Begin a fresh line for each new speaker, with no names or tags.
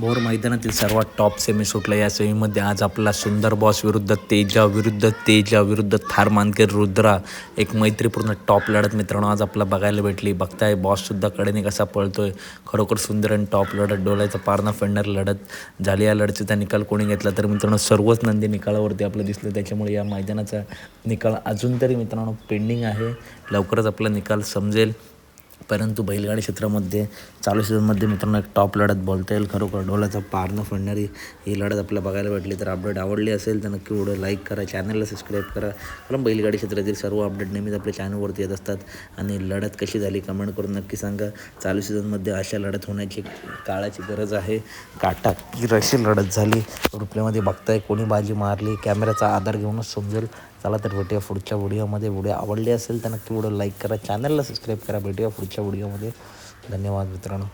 भोर मैदानातील सर्वात top semi सुटला या सेमीमध्ये आज आपला सुंदर बॉस विरुद्ध तेजा विरुद्ध तेजा विरुद्ध थार मानकर रुद्रा एक मैत्रीपूर्ण टॉप लढत मित्रांनो आज आपला बघायला भेटली. बघताय बॉससुद्धा कडेने कसा पळतोय. खरोखर सुंदर आणि टॉप लढत डोलायचा पारणा फेडणार लढत झाली. या लढतीचा निकाल कोणी घेतला तर मित्रांनो सर्वच नंदी निकालावरती आपलं दिसलं. त्याच्यामुळे या मैदानाचा निकाल अजून तरी मित्रांनो पेंडिंग आहे. लवकरच आपला निकाल समजेल. परंतु बैलगाडी क्षेत्रामध्ये चालू सीझनमध्ये मित्रांनो एक टॉप लढत बोलता येईल. खरोखर डोलाचा पारणं फोडणारी ही लढत आपल्याला बघायला भेटली. तर अपडेट आवडली असेल तर नक्की व्हिडिओ लाईक करा चॅनलला सबस्क्राईब करा. कारण बैलगाडी क्षेत्रातील सर्व अपडेट नेहमीच आपल्या चॅनलवरती येत असतात. आणि लढत कशी झाली कमेंट करून नक्की सांगा. चालू सीझनमध्ये अशा लढत होण्याची काळाची गरज आहे. काटा की अशी लढत झाली. रुपल्यामध्ये बघताय कोणी बाजी मारली. कॅमेऱ्याचा आधार घेऊनच समजेल. चला तर भेटूया पुढच्या व्हिडिओमध्ये व्हिडिओ आवडली असेल तर नक्की व्हिडिओ लाईक करा. चॅनलला सबस्क्राईब करा. भेटूया पुढच्या व्हिडिओमध्ये. धन्यवाद मित्रांनो.